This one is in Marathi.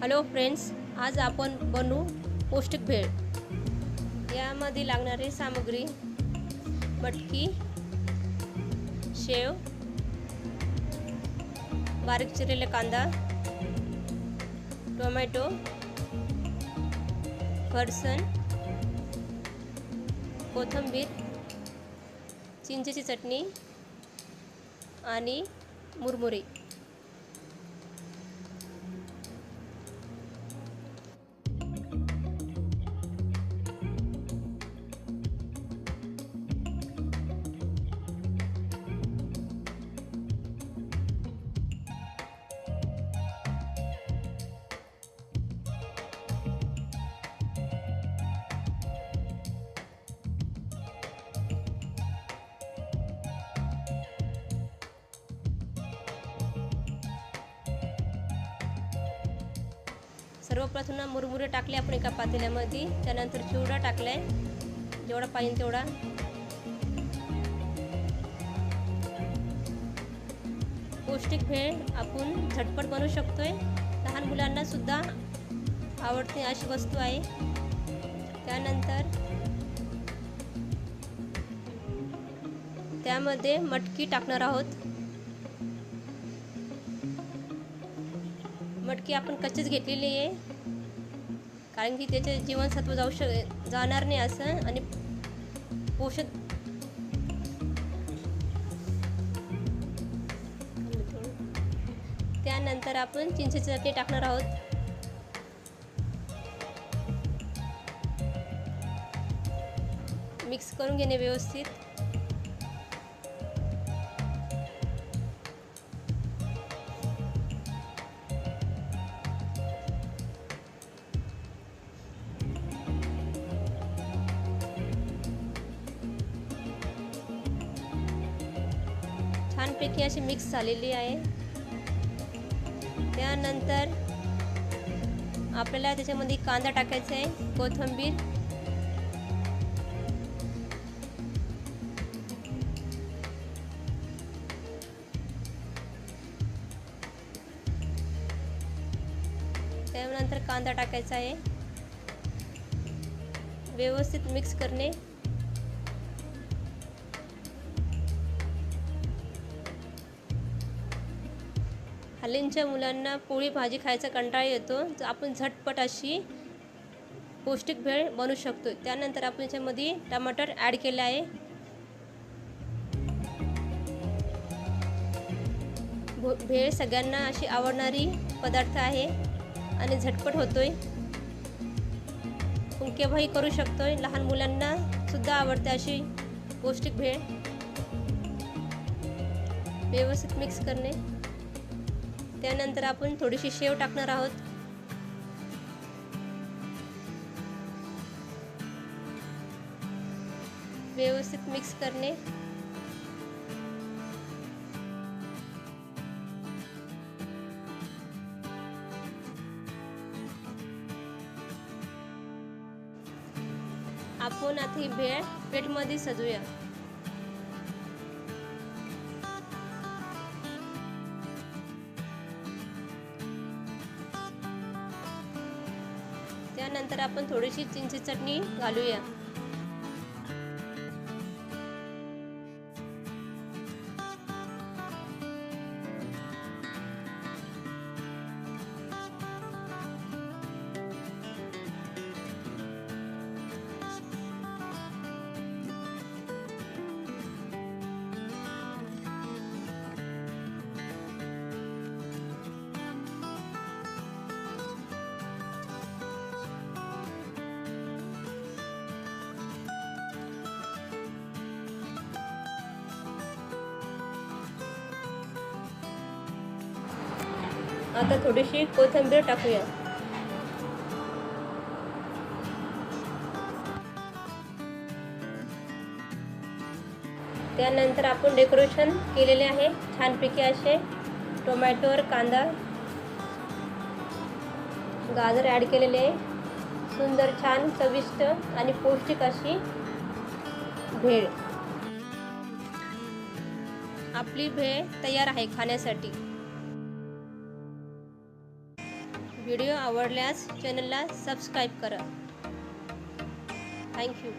हॅलो फ्रेंड्स आज आपण बनवू पौष्टिक भेळ. यामध्ये लागणारी सामग्री मटकी शेव बारीक चिरलेला कांदा टोमॅटो फरसण कोथिंबीर चिंचेची चटणी आणि मुरमुरे. सर्वप्रथम ना मुरमुरे टाकले आपण एका पातेल्यामध्ये. त्यानंतर चिवडा टाकलाय जेवढा पाहिजे तेवढा. पौष्टिक भेळ आपण झटपट बनवू शकतोय. लहान मुलांना सुद्धा आवडते अशी वस्तू आहे. त्यानंतर त्यामध्ये मटकी टाकणार आहोत. मटकी आपण कच्चीच घेतलेली आहे? कारण की त्याचे जीवनसत्व जाऊ शक जाणार नाही असं आणि पोषक त्यानंतर आपण चिंचेची चटणी टाकणार आहोत. मिक्स करून घेणे व्यवस्थित. छानपैकी अशी मिक्स झालेली आहे. त्यानंतर आपल्याला त्याच्यामध्ये कांदा टाकायचा आहे कोथिंबीर. त्यानंतर कांदा टाकायचा आहे. व्यवस्थित मिक्स करणे. हल्लींच्या मुलांना पोळी भाजी खायचा कंटाळा येतो. तर आपण झटपट अशी पौष्टिक भेळ बनवू शकतो. त्यानंतर आपण याच्यामध्ये टमाटर ॲड केलं आहे. भो- भेळ सगळ्यांना अशी आवडणारी पदार्थ आहे आणि झटपट होतोय. आपण केव्हाही करू शकतोय. लहान मुलांना सुद्धा आवडते अशी पौष्टिक भेळ. व्यवस्थित मिक्स करणे. त्यानंतर आपण थोडीशी शेव टाकणार आहोत. व्यवस्थित मिक्स करणे. आपण आता ही भेळ प्लेटमध्ये सजूया. नंतर आपण थोडीशी चिंची चटणी घालूया. आता थोडीशी कोथिंबीर टाकूया. त्यानंतर आपण डेकोरेशन केलेले आहे. छानपैकी असे टोमॅटोवर कांदा गाजर ॲड केलेले आहे. सुंदर छान चविष्ट आणि पौष्टिक अशी भेळ. आपली भेळ तयार आहे खाण्यासाठी. व्हिडिओ आवडल्यास चॅनलला सबस्क्राईब करा. थँक्यू